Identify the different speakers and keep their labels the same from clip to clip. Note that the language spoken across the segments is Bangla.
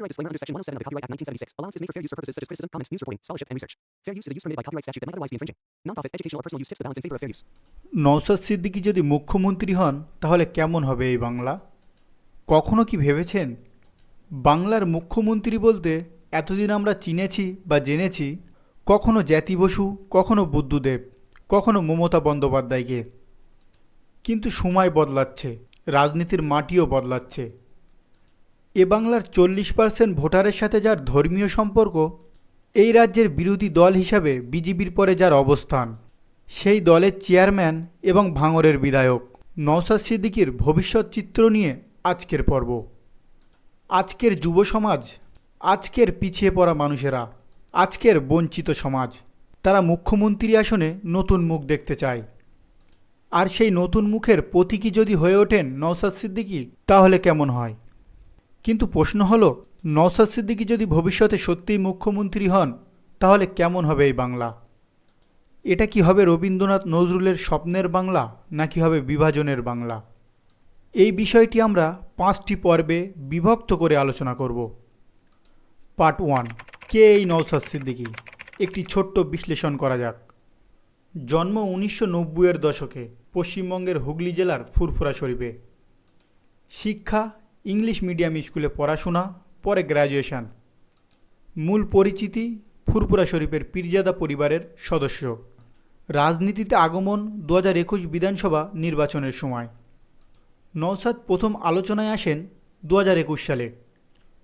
Speaker 1: Copyright disclaimer under Section 107 of the Copyright Act 1976. Allowances made for fair use for purposes such as criticism, comment, news reporting, scholarship, and research. Fair use is a use permitted by copyright statute that might otherwise be infringing. Nonprofit, educational, or personal use tips the balance in favor of fair use.
Speaker 2: Naushad Siddiqui যদি মুখ্যমন্ত্রী হন তাহলে কেমন হবে এই বাংলা কখনো কি ভেবেছেন বাংলার মুখ্যমন্ত্রী বলতে এতদিন আমরা চিনেছি বা জেনেছি কখনো জ্যাতি বসু কখনো বুদ্ধদেব কখনো মমতা বন্দ্যোপাধ্যায়কে কিন্তু সময় বদলাচ্ছে রাজনীতির মাটিও বদলাচ্ছে এ বাংলার চল্লিশ পার্সেন্ট ভোটারের সাথে যার ধর্মীয় সম্পর্ক, এই রাজ্যের বিরোধী দল হিসাবে বিজেপির পরে যার অবস্থান। সেই দলের চেয়ারম্যান এবং ভাঙরের বিধায়ক। নওসাদ সিদ্দিকির ভবিষ্যৎ চিত্র নিয়ে আজকের পর্ব। আজকের যুব সমাজ, আজকের পিছিয়ে পড়া মানুষেরা, আজকের বঞ্চিত সমাজ। তারা মুখ্যমন্ত্রী আসনে নতুন মুখ দেখতে চায়। আর সেই নতুন মুখের প্রতীকী যদি হয়ে ওঠেন নওসাদ সিদ্দিকী, তাহলে কেমন হয়? কিন্তু প্রশ্ন হলো, নওসাদ সিদ্দিকী যদি ভবিষ্যতে সত্যিই মুখ্যমন্ত্রী হন, তাহলে কেমন হবে এই বাংলা? এটা কি হবে রবীন্দ্রনাথ নজরুলের স্বপ্নের বাংলা, নাকি হবে বিভাজনের বাংলা? এই বিষয়টি আমরা পাঁচটি পর্বে বিভক্ত করে আলোচনা করব। পার্ট ওয়ান, কে এই নওসাদ সিদ্দিকী? একটি ছোট্ট বিশ্লেষণ করা যাক। জন্ম উনিশশো নব্বইয়ের দশকে পশ্চিমবঙ্গের হুগলি জেলার ফুরফুরা শরীফে। শিক্ষা ইংলিশ মিডিয়াম স্কুলে পড়াশোনা, পরে গ্র্যাজুয়েশন। মূল পরিচিতি ফুরপুরা শরীফের পীরজাদা পরিবারের সদস্য। রাজনীতিতে আগমন দু হাজার একুশ বিধানসভা নির্বাচনের সময়। নওসাদ প্রথম আলোচনায় আসেন দু হাজার একুশ সালে।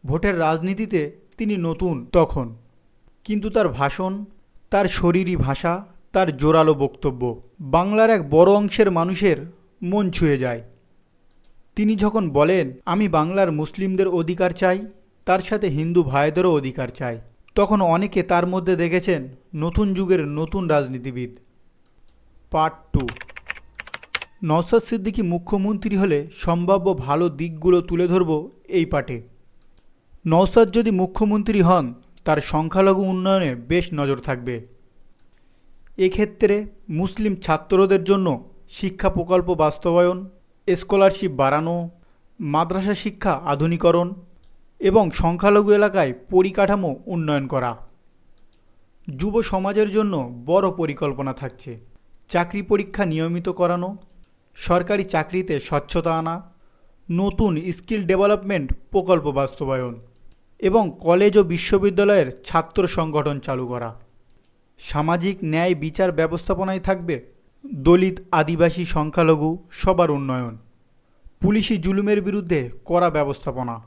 Speaker 2: ভোটের রাজনীতিতে তিনি নতুন তখন। কিন্তু তার ভাষণ, তার শরীরী ভাষা, তার জোরালো বক্তব্য বাংলার এক বড় অংশের মানুষের মন ছুঁয়ে যায়। তিনি যখন বলেন, আমি বাংলার মুসলিমদের অধিকার চাই, তার সাথে হিন্দু ভাইদেরও অধিকার চাই, তখন অনেকে তার মধ্যে দেখেছেন, নতুন যুগের নতুন রাজনীতিবিদ। Part two. নওসাদ সিদ্দিকি মুখ্যমন্ত্রী হলে সম্ভাব্য ভালো দিকগুলো তুলে ধরব এই পাটে নওসাদ যদি মুখ্যমন্ত্রী হন, তার সংখ্যালঘু উন্নয়নে বেশ নজর থাকবে। এক্ষেত্রে মুসলিম ছাত্রদের জন্য শিক্ষা প্রকল্প বাস্তবায়ন স্কলারশিপ বাড়ানো, মাদ্রাসা শিক্ষা আধুনিকরণ এবং সংখ্যালঘু এলাকায় পরিকাঠামো উন্নয়ন করা। যুব সমাজের জন্য বড় পরিকল্পনা থাকছে। চাকরি পরীক্ষা নিয়মিত করানো, সরকারি চাকরিতে স্বচ্ছতা আনা, নতুন স্কিল ডেভেলপমেন্ট প্রকল্প বাস্তবায়ন এবং কলেজ ও বিশ্ববিদ্যালয়ের ছাত্র সংগঠন চালু করা। সামাজিক ন্যায় বিচার ব্যবস্থাপনায় থাকবে দলিত আদিবাসী সংখ্যালঘু সবার উন্নয়ন। পুলিশি জুলুমের বিরুদ্ধে করা ব্যবস্থাপনা।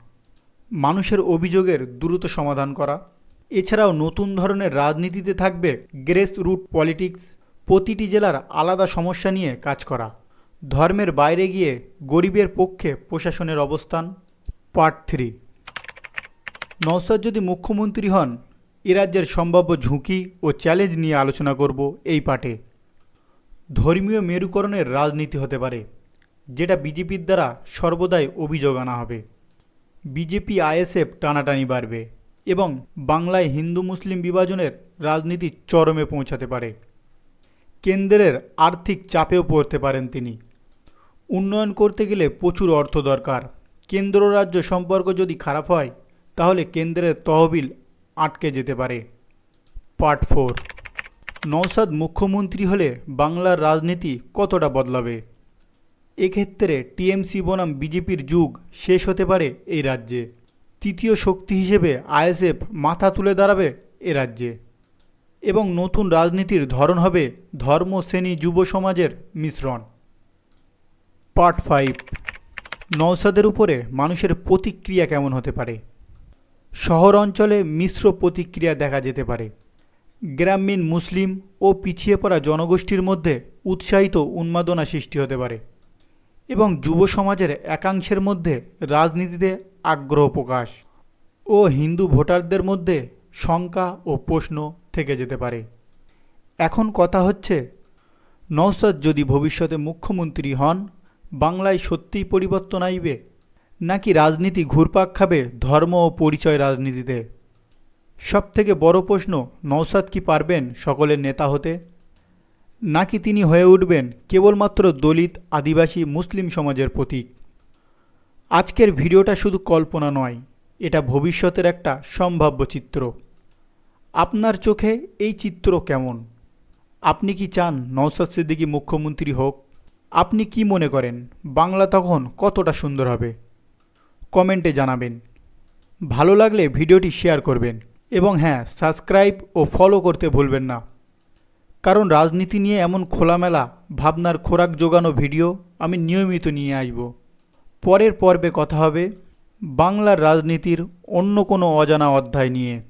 Speaker 2: মানুষের অভিযোগের দ্রুত সমাধান করা। এছাড়াও নতুন ধরনের রাজনীতিতে থাকবে গ্রেস রুট পলিটিক্স, প্রতিটি জেলার আলাদা সমস্যা নিয়ে কাজ করা। ধর্মের বাইরে গিয়ে গরিবের পক্ষে প্রশাসনের অবস্থান। Part three. নওসাদ যদি মুখ্যমন্ত্রী হন, এ রাজ্যের সম্ভাব্য ঝুঁকি ও চ্যালেঞ্জ নিয়ে আলোচনা করব এই পাঠে। ধর্মীয় মেরুকরণের রাজনীতি হতে পারে, যেটা বিজেপির দ্বারা সর্বদাই অভিযোগ আনা হবে। বিজেপি, আইএসএফ টানাটানি বাড়বে এবং বাংলায় হিন্দু মুসলিম বিভাজনের রাজনীতি চরমে পৌঁছাতে পারে। কেন্দ্রের আর্থিক চাপেও পড়তে পারেন তিনি। উন্নয়ন করতে গেলে প্রচুর অর্থ দরকার। কেন্দ্র রাজ্য সম্পর্ক যদি খারাপ হয়, তাহলে কেন্দ্রের তহবিল আটকে যেতে পারে। পার্ট ফোর নওসাদ মুখ্যমন্ত্রী হলে বাংলার রাজনীতি কতটা বদলাবে? এক্ষেত্রে টিএমসি বনাম বিজেপির যুগ শেষ হতে পারে এই রাজ্যে। তৃতীয় শক্তি হিসেবে আইএসএফ মাথা তুলে দাঁড়াবে এ রাজ্যে। এবং নতুন রাজনীতির ধরন হবে ধর্ম শ্রেণি যুব সমাজের মিশ্রণ। Part five. নওসাদের উপরে মানুষের প্রতিক্রিয়া কেমন হতে পারে? শহর অঞ্চলে মিশ্র প্রতিক্রিয়া দেখা যেতে পারে। গ্রামীণ মুসলিম ও পিছিয়ে পড়া জনগোষ্ঠীর মধ্যে উৎসাহিত উন্মাদনা সৃষ্টি হতে পারে এবং যুব সমাজের একাংশের মধ্যে রাজনীতিতে আগ্রহ প্রকাশ ও হিন্দু ভোটারদের মধ্যে শঙ্কা ও প্রশ্ন থেকে যেতে পারে। এখন কথা হচ্ছে নওসাদ যদি ভবিষ্যতে মুখ্যমন্ত্রী হন, বাংলায় সত্যিই পরিবর্তন আইবে? নাকি রাজনীতি ঘুরপাক খাবে ধর্ম ও পরিচয় রাজনীতিতে? সবথেকে বড় প্রশ্ন নওসাদ কি পারবেন সকলের নেতা হতে? নাকি তিনি হয়ে উঠবেন কেবলমাত্র দলিত, আদিবাসী, মুসলিম সমাজের প্রতীক? আজকের ভিডিওটা শুধু কল্পনা নয়, এটা ভবিষ্যতের একটা সম্ভাব্য চিত্র। আপনার চোখে এই চিত্র কেমন? আপনি কি চান নওসাদ সিদ্দিকী মুখ্যমন্ত্রী হোক? আপনি কি মনে করেন বাংলা তখন কতটা সুন্দর হবে? কমেন্টে জানাবেন। ভালো লাগলে ভিডিওটি শেয়ার করবেন। এবং হ্যাঁ সাবস্ক্রাইব ও ফলো করতে ভুলবেন না। কারণ রাজনীতি নিয়ে এমন খোলামেলা, ভাবনার খোরাক জোগানো ভিডিও আমি নিয়মিত নিয়ে আসব। পরের পর্বে কথা হবে বাংলার রাজনীতির অন্য কোনো অজানা অধ্যায় নিয়ে।